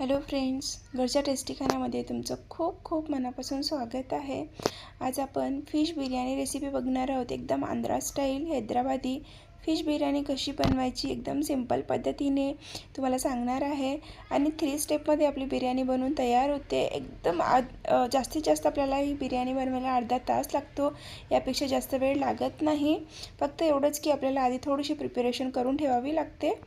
Hello friends घरच्या tasty खाण्यामध्ये तुमचं खूप खूप मनापासून स्वागत आहे. आज आपण फिश बिर्याणी रेसिपी बघणार आहोत. एकदम आंध्रा स्टाईल हैदराबादी फिश बिर्याणी कशी बनवायची एकदम सिंपल पद्धतीने तुम्हाला सांगणार आहे. आणि थ्री स्टेपमध्ये आपली बिर्याणी बनवून तयार होते. एकदम आ जास्तीत जास्त आपल्याला ही बिर्याणी बनवायला अर्धा तास लागतो. यापेक्षा जास्त वेळ लागत नाही. फक्त एवढंच की आपल्याला आधी थोडीशी प्रिपरेशन करून ठेवावी लागते.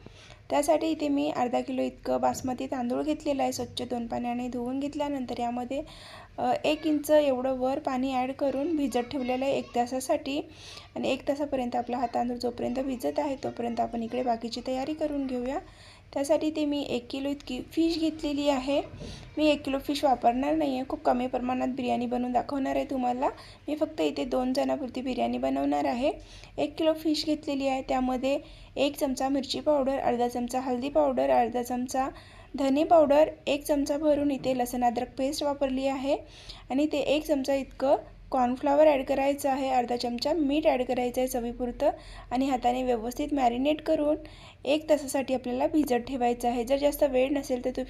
त्यासाठी इथे मी अर्धा किलो इतकं बासमती तांदूळ घेतलेला आहे. स्वच्छ दोन पाण्याने धुवून घेतल्यानंतर यामध्ये एक इंच एवढं वर पाणी ॲड करून भिजत ठेवलेलं आहे एक तासासाठी. आणि एक तासापर्यंत आपला हा तांदूळ जोपर्यंत भिजत आहे तोपर्यंत आपण इकडे बाकीची तयारी करून घेऊया. त्यासाठी ते मी एक किलो इतकी फिश घेतलेली आहे. मी एक किलो फिश वापरणार नाही आहे खूप कमी प्रमाणात बिर्याणी बनवून दाखवणार आहे तुम्हाला. मी फक्त इथे दोन जणापुरती बिर्याणी बनवणार आहे. एक किलो फिश घेतलेली आहे. त्यामध्ये एक चमचा मिरची पावडर अर्धा चमचा हळदी पावडर अर्धा चमचा धने पावडर एक चमचा भरून इथे लसण अद्रक पेस्ट वापरली आहे. आणि ते एक चमचा इतकं कॉर्नफ्लॉवर ॲड करायचं आहे. अर्धा चमचा मीठ ॲड करायचं आहे चवीपुरतं. आणि हाताने व्यवस्थित मॅरिनेट करून एक तासासाठी आपल्याला भिजत ठेवायचं आहे. जर जास्त वेळ नसेल तर तु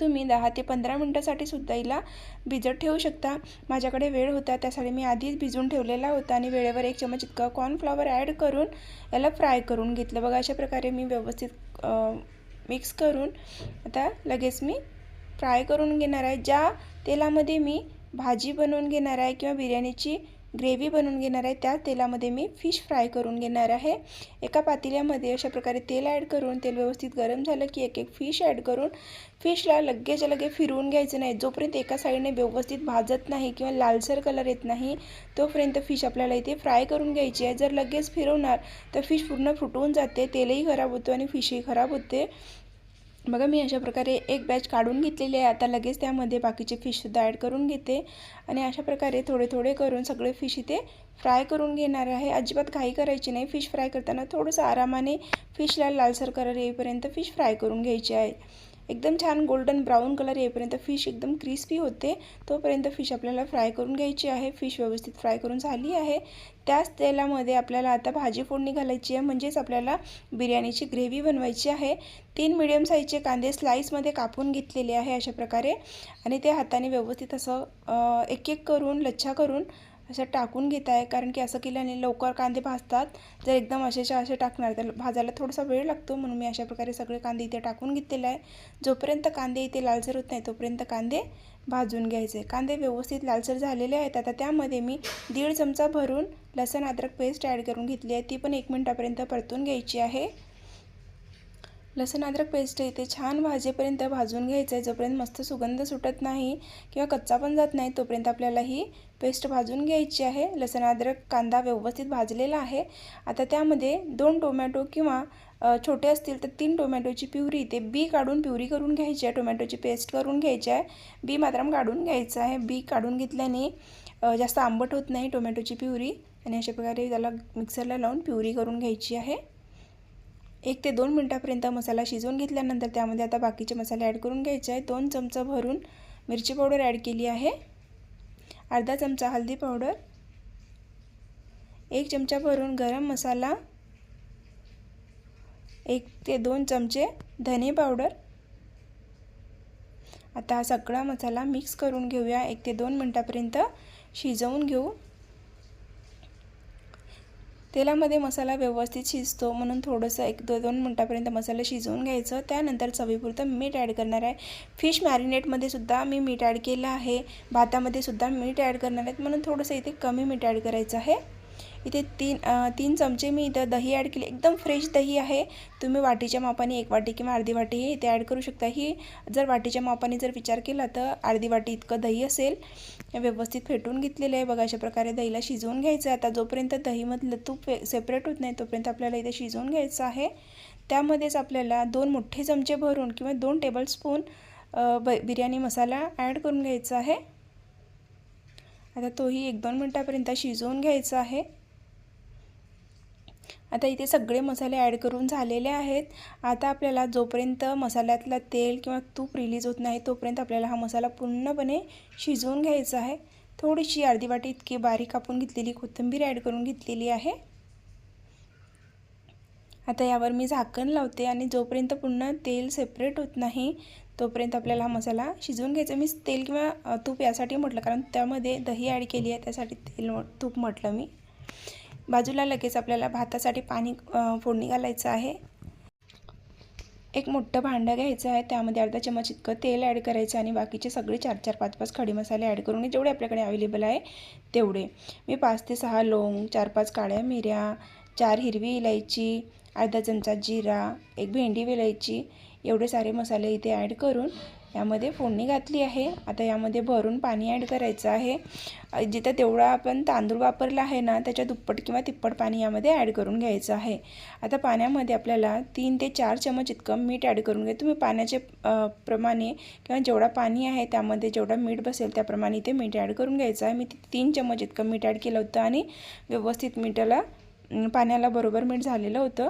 तुम्ही दहा ते पंधरा मिनटासाठी सुद्धा हिला भिजत ठेवू शकता. माझ्याकडे वेळ होता त्यासाठी मी आधीच भिजून ठेवलेला होता. आणि वेळेवर एक चमच इतका कॉर्नफ्लॉवर ॲड करून याला फ्राय करून घेतलं. बघा अशा प्रकारे मी व्यवस्थित मिक्स करून आता लगेच मी फ्राय करून घेणार आहे. ज्या तेलामध्ये मी भाजी बनवून घेणार आहे किंवा बिर्याणीची ग्रेव्ही बनवून घेणार आहे त्या तेलामध्ये मी फिश फ्राय करून घेणार आहे. एका पातेल्यामध्ये अशा प्रकारे तेल ॲड करून तेल व्यवस्थित गरम झालं की एक एक फिश ॲड करून फिशला लगेच लगे फिरवून घ्यायचं नाही. जोपर्यंत एका साईडने व्यवस्थित भाजत नाही किंवा लालसर कलर येत नाही तोपर्यंत फिश आपल्याला इथे फ्राय करून घ्यायची आहे. जर लगेच फिरवणार तर फिश पूर्ण फुटून जाते तेलही खराब होतो आणि फिशही खराब होते. बघा मी अशा प्रकारे एक बॅच काढून घेतलेली आहे. आता लगेच त्यामध्ये बाकीचे फिशसुद्धा ॲड करून घेते. आणि अशा प्रकारे थोडे थोडे करून सगळे फिश इथे फ्राय करून घेणार आहे. अजिबात घाई करायची नाही. फिश फ्राय करताना थोडंसं आरामाने फिशला लालसर कलर येईपर्यंत फिश फ्राय करून घ्यायची आहे. एकदम छान गोल्डन ब्राऊन कलर येईपर्यंत फिश एकदम क्रिस्पी होते. तोपर्यंत फिश आपल्याला फ्राय करून घ्यायची आहे. फिश व्यवस्थित फ्राय करून झाली आहे. त्याच तेलामध्ये आपल्याला आता भाजी फोडणी घालायची आहे. म्हणजेच आपल्याला बिर्याणीची ग्रेव्ही बनवायची आहे. तीन मिडियम साईजचे कांदे स्लाईसमध्ये कापून घेतलेले आहे अशा प्रकारे. आणि ते हाताने व्यवस्थित असं एक एक करून लच्छा करून असं टाकून घेत आहे कारण की असं केल्याने लवकर कांदे भाजतात. जर एकदम असेच्या असे टाकणार तर भाजायला थोडासा वेळ लागतो. म्हणून मी अशा प्रकारे सगळे कांदे इथे टाकून घेतलेले आहे. जोपर्यंत कांदे इथे लालसर होत नाही तोपर्यंत कांदे भाजून घ्यायचे. कांदे व्यवस्थित लालसर झालेले आहेत. आता त्यामध्ये मी दीड चमचा भरून लसण अद्रक पेस्ट ॲड करून घेतली आहे. ती पण एक मिनटापर्यंत परतून घ्यायची आहे. लसण अद्रक पेस्ट इथे छान भाजेपर्यंत भाजून घ्यायचं आहे जोपर्यंत मस्त सुगंध सुटत नाही किंवा कच्चा पण जात नाही तोपर्यंत आपल्याला ही पेस्ट भाजून घ्यायची आहे. लसण अद्रक कांदा व्यवस्थित भाजलेला आहे. आता त्यामध्ये दोन टोमॅटो किंवा छोटे असतील तर तीन टोमॅटोची प्युरी ते बी काढून प्युरी करून घ्यायची आहे. टोमॅटोची पेस्ट करून घ्यायची आहे. बी मात्र काढून घ्यायचं आहे. बी काढून घेतल्याने जास्त आंबट होत नाही टोमॅटोची प्युरी. आणि अशा प्रकारे त्याला मिक्सरला लावून प्युरी करून घ्यायची आहे. एक ते दोन मिनटापर्यंत मसाला शिजवून घेतल्यानंतर त्यामध्ये आता बाकीचे मसाले ॲड करून घ्यायचे आहे दोन चमचा भरून मिरची पावडर ॲड केली आहे. अर्धा चमचा हल्दी पावडर. एक चमचा भरून गरम मसाला. एक ते दोन चमचे धने पावडर. आता हा सगळा मसाला मिक्स करून घेऊया. एक ते दोन मिनटापर्यंत शिजवून घेऊ. तेलामध्ये मसाला व्यवस्थित शिजतो. म्हणून थोडंसं एक दो दोन मिनटापर्यंत मसाला शिजवून घ्यायचं. त्यानंतर चवीपुरतं मीठ ॲड करणार आहे. फिश मॅरिनेटमध्ये सुद्धा मी मीठ ॲड केलं आहे. भातामध्ये सुद्धा मीठ ॲड करणार आहेत. म्हणून थोडंसं इथे कमी मीठ ॲड करायचं आहे. इथे तीन तीन चमचे मी इथं दही ॲड केले. एकदम फ्रेश दही आहे. तुम्ही वाटीच्या मापाने एक वाटी किंवा अर्धी वाटी इथे ॲड करू शकता. ही जर वाटीच्या मापाने जर विचार केला तर अर्धी वाटी इतकं दही असेल. व्यवस्थित फेटून घेतलेलं आहे. बघा अशा प्रकारे दहीला शिजवून घ्यायचं आहे. आता जोपर्यंत दहीमधलं तूप सेपरेट होत नाही तोपर्यंत आपल्याला इथे शिजवून घ्यायचं आहे. त्यामध्येच आपल्याला दोन मोठे चमचे भरून किंवा दोन टेबलस्पून ब बिर्याणी मसाला ॲड करून घ्यायचा आहे. आता तोही एक दोन मिनटापर्यंत शिजवून घ्यायचा आहे. आता इथे सगळे मसाले ॲड करून झालेले आहेत. आता आपल्याला जोपर्यंत मसाल्यातला तेल किंवा तूप रिलीज होत नाही तोपर्यंत आपल्याला हा मसाला पूर्णपणे शिजवून घ्यायचा आहे. थोडीशी अर्धी वाटी इतकी बारीक कापून घेतलेली कोथिंबीर ॲड करून घेतलेली आहे. आता यावर मी झाकण लावते आणि जोपर्यंत पूर्ण तेल सेपरेट होत नाही तोपर्यंत आपल्याला हा मसाला शिजवून घ्यायचा. मी तेल किंवा तूप यासाठी म्हटलं कारण त्यामध्ये दही ॲड केली आहे त्यासाठी तेल तूप म्हटलं मी. बाजूला लगेच आपल्याला भातासाठी पाणी फोडणी घालायचं आहे. एक मोठं भांडं घ्यायचं आहे. त्यामध्ये अर्धा चमच इतकं तेल ॲड करायचं आणि बाकीचे सगळे चार चार पाच पाच खडे मसाले ॲड करून जेवढे आपल्याकडे अवेलेबल आहे तेवढे. मी पाच ते सहा लोंग चार पाच काळ्या मिऱ्या चार हिरवी इलायची अर्धा चमचा जिरा एक भेंडी वेलायची एवढे सारे मसाले इथे ॲड करून यामध्ये फोडणी घातली आहे. आता यामध्ये भरून पाणी ॲड करायचं आहे. जिथं तेवढा आपण तांदूळ वापरला आहे ना त्याच्या दुप्पट किंवा तिप्पट पाणी यामध्ये ॲड करून घ्यायचं आहे. आता पाण्यामध्ये आपल्याला तीन ते चार चमच इतकं मीठ ॲड करून घ्या. तुम्ही पाण्याचे प्रमाणे किंवा जेवढा पाणी आहे त्यामध्ये जेवढा मीठ बसेल त्याप्रमाणे इथे मीठ ॲड करून घ्यायचं आहे. मी तीन चमच इतकं मीठ ॲड केलं होतं आणि व्यवस्थित मिठाला पाण्याला बरोबर मीठ झालेलं होतं.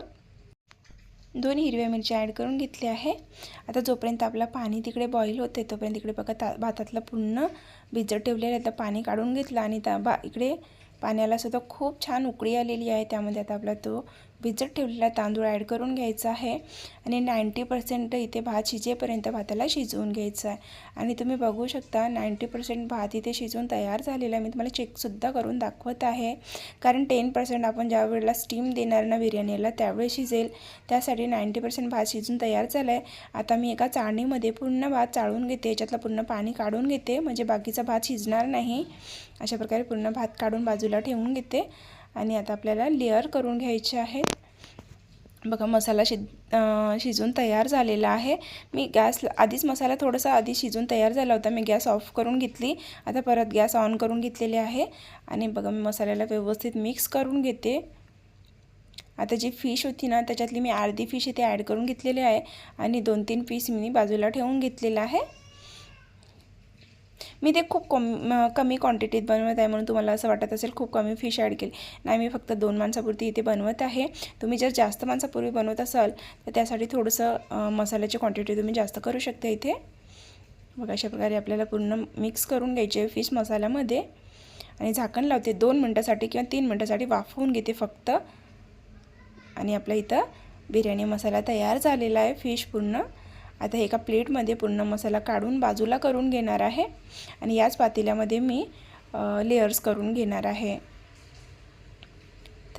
दोन हिरव्या मिरच्या ॲड करून घेतल्या आहे. आता जोपर्यंत आपला पाणी तिकडे बॉईल होते तोपर्यंत इकडे बघा ता भातातलं पूर्ण भिजत ठेवलेलं आहे. तर पाणी काढून घेतलं आणि त्या बा इकडे पाण्याला सुद्धा खूप छान उकळी आलेली आहे. त्यामध्ये आता आपला तो भिजत ठेवलेला तांदूळ ॲड करून घ्यायचा आहे. आणि नाईंटी पर्सेंट इथे भात शिजेपर्यंत भाताला शिजवून घ्यायचं आहे. आणि तुम्ही बघू शकता नाईंटी पर्सेंट भात इथे शिजवून तयार झालेला आहे. मी तुम्हाला चेकसुद्धा करून दाखवत आहे. कारण टेन पर्सेंट आपण ज्या वेळेला स्टीम देणार ना बिर्याणीला त्यावेळेस शिजेल. त्यासाठी नाईंटी पर्सेंट भात शिजून तयार झाला आहे आता मी एका चाळणीमध्ये पूर्ण भात चाळून घेते. याच्यातलं पूर्ण पाणी काढून घेते. म्हणजे बाकीचा भात शिजणार नाही. अशा प्रकारे पूर्ण भात काढून बाजूला ठेवून घेते. आणि आता आपल्याला लेअर करून घ्यायचे आहेत. बघा मसाला शिज शिजून तयार झालेला आहे. मी गॅस आधीच मसाला थोडासा आधी शिजून तयार झाला होता. मी गॅस ऑफ करून घेतली. आता परत गॅस ऑन करून घेतलेले आहे. आणि बघा मी मसाल्याला व्यवस्थित मिक्स करून घेते. आता जी फिश होती ना त्याच्यातली मी अर्धी फिश इथे ॲड करून घेतलेली आहे. आणि दोन तीन पीस मी बाजूला ठेवून घेतलेलं आहे. मी ते खूप कम म- कमी क्वांटिटीत बनवत आहे म्हणून तुम्हाला असं वाटत असेल खूप कमी फिश ॲड केली. नाही मी फक्त दोन माणसापुरती इथे बनवत आहे. तुम्ही जर जास्त माणसापूर्वी बनवत असाल तर त्यासाठी थोडंसं मसाल्याची क्वांटिटी तुम्ही जास्त करू शकता इथे. मग अशा प्रकारे आपल्याला पूर्ण मिक्स करून घ्यायचे फिश मसाल्यामध्ये. आणि झाकण लावते दोन मिनटासाठी किंवा तीन मिनटासाठी वाफवून घेते फक्त. आणि आपल्या इथं बिर्याणी मसाला तयार झालेला आहे फिश पूर्ण. आता एका प्लेटमध्ये पूर्ण मसाला काढून बाजूला करून घेणार आहे. आणि याच पातेल्यामध्ये मी लेयर्स करून घेणार आहे.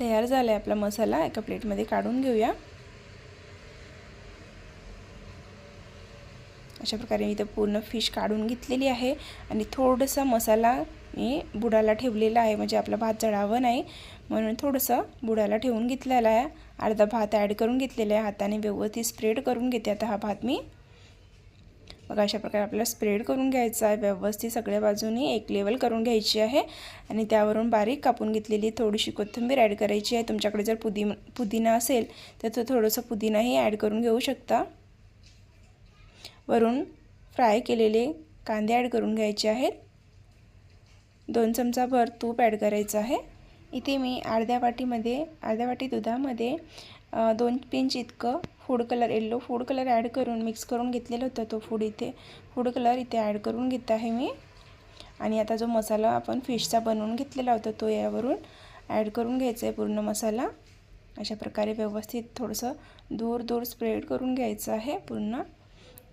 तयार झाला आहे आपला मसाला. एका प्लेटमध्ये काढून घेऊया. अशा प्रकारे मी इथं पूर्ण फिश काढून घेतलेली आहे. आणि थोडंसं मसाला मी बुडाला ठेवलेला आहे. म्हणजे आपला भात जळावं नाही. म्हणून थोडंसं बुडाला ठेवून घेतलेला आहे. अर्धा भात ॲड करून घेतलेला आहे. हाताने व्यवस्थित स्प्रेड करून घेते. आता हा भात मी. बघा अशा प्रकारे आपल्याला स्प्रेड करून घ्यायचा आहे. व्यवस्थित सगळ्या बाजूनी एक लेवल करून घ्यायची आहे. आणि त्यावरून बारीक कापून घेतलेली थोडीशी कोथिंबीर ॲड करायची आहे. तुमच्याकडे जर पुदी पुदिना असेल तर तो थोडंसं पुदिनाही ॲड करून घेऊ शकता. वरून फ्राय केलेले कांदे ॲड करून घ्यायचे आहेत. दोन चमचाभर तूप ॲड करायचं आहे. इथे मी अर्ध्या वाटीमध्ये अर्ध्या वाटी दुधामध्ये दोन पिंच इतकं food colour yellow food colour add करून मिक्स करून घेतलेलं होतं तो फूड इथे. फूड कलर इथे ॲड करून घेत आहे मी. आणि आता जो मसाला आपण फिशचा बनवून घेतलेला होता तो यावरून ॲड करून घ्यायचा आहे पूर्ण मसाला. अशा प्रकारे व्यवस्थित थोडंसं दूर दूर स्प्रेड करून घ्यायचं आहे पूर्ण.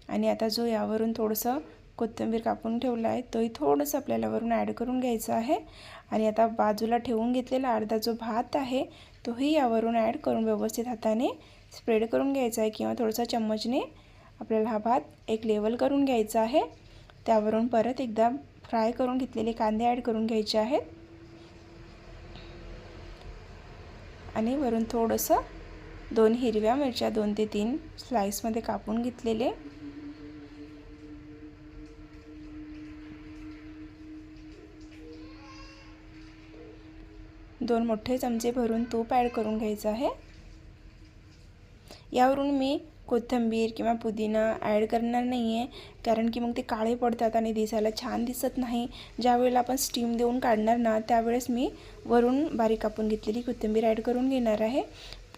आणि आता जो यावरून थोडंसं कोथिंबीर कापून ठेवला आहे तोही थोडंसं आपल्याला वरून ॲड करून घ्यायचं आहे. आणि आता बाजूला ठेवून घेतलेला अर्धा जो भात आहे तोही यावरून ॲड करून व्यवस्थित हाताने स्प्रेड करून घ्यायचा आहे किंवा थोडंसं चम्मचने आपल्याला हा भात एक लेवल करून घ्यायचा आहे. त्यावरून परत एकदा फ्राय करून घेतलेले कांदे ॲड करून घ्यायचे आहेत. आणि वरून थोडंसं दोन हिरव्या मिरच्या दोन ते तीन स्लाईसमध्ये कापून घेतलेले. दोन मोठे चमचे भरून तूप ॲड करून घ्यायचं आहे. यावरून मी कोथिंबीर किंवा पुदिना ॲड करणार नाही आहे कारण की मग ते काळे पडतात आणि दिसायला छान दिसत नाही. ज्यावेळेला आपण स्टीम देऊन काढणार ना त्यावेळेस मी वरून बारीक कापून घेतलेली कोथिंबीर ॲड करून घेणार आहे.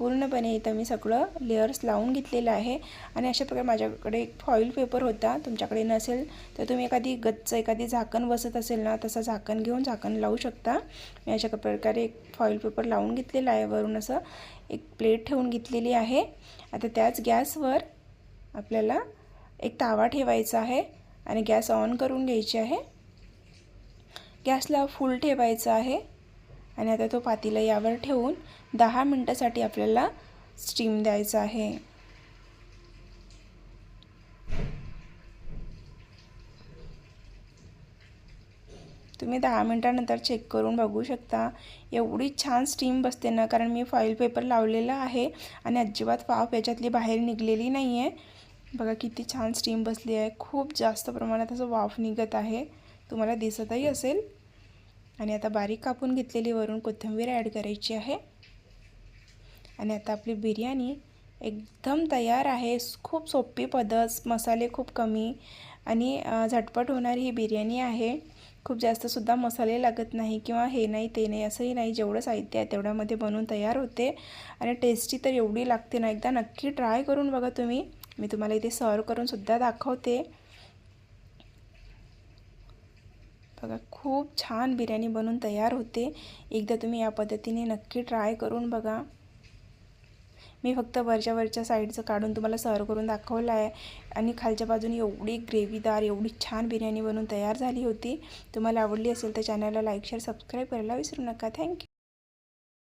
पूर्णपणे इथं मी सगळं लेअर्स लावून घेतलेलं आहे. आणि अशा प्रकारे माझ्याकडे एक फॉईल पेपर होता. तुमच्याकडे नसेल तर तुम्ही एखादी गच्च एखादी झाकण बसत असेल ना तसं झाकण घेऊन झाकण लावू शकता. मी अशा प्रकारे एक फॉईल पेपर लावून घेतलेला आहे. वरून असं एक प्लेट ठेवून घेतलेली आहे. आता त्याच गॅसवर आपल्याला एक तावा ठेवायचा आहे आणि गॅस ऑन करून घ्यायची आहे. गॅसला फुल ठेवायचं आहे. आणि आता तो पातीला यावर ठेवून दहा मिनटासाठी आपल्याला स्टीम द्यायचा आहे. तुम्ही दहा मिनटानंतर चेक करून बघू शकता. एवढी छान स्टीम बसते ना कारण मी फॉईल पेपर लावलेला आहे आणि अजिबात वाफ याच्यातली बाहेर निघलेली नाही आहे बघा किती छान स्टीम बसली आहे. खूप जास्त प्रमाणात असं वाफ निघत आहे. तुम्हाला दिसतही असेल. आणि आता बारीक कापून घेतलेली वरून कोथिंबीर ॲड करायची आहे. आणि आता आपली बिर्याणी एकदम तयार आहे. खूप सोपी पद्धत मसाले खूप कमी आणि झटपट होणारी ही बिर्याणी आहे. खूप जास्तसुद्धा मसाले लागत नाही किंवा हे नाही ते नाही असंही नाही. जेवढं साहित्य आहे तेवढ्यामध्ये बनवून तयार होते. आणि टेस्टी तर एवढी लागते ना एकदा नक्की ट्राय करून बघा तुम्ही. मी तुम्हाला इथे सर्व करूनसुद्धा दाखवते. बघा खूप छान बिर्याणी बनवून तयार होते. एकदा तुम्ही या पद्धतीने नक्की ट्राय करून बघा. मी फक्त वरच्या वरच्या साईडचं काढून तुम्हाला सर्व करून दाखवलं आहे. आणि खालच्या बाजूने एवढी ग्रेव्हीदार एवढी छान बिर्याणी बनवून तयार झाली होती. तुम्हाला आवडली असेल तर चॅनलला लाईक शेअर सबस्क्राईब करायला विसरू नका. थँक्यू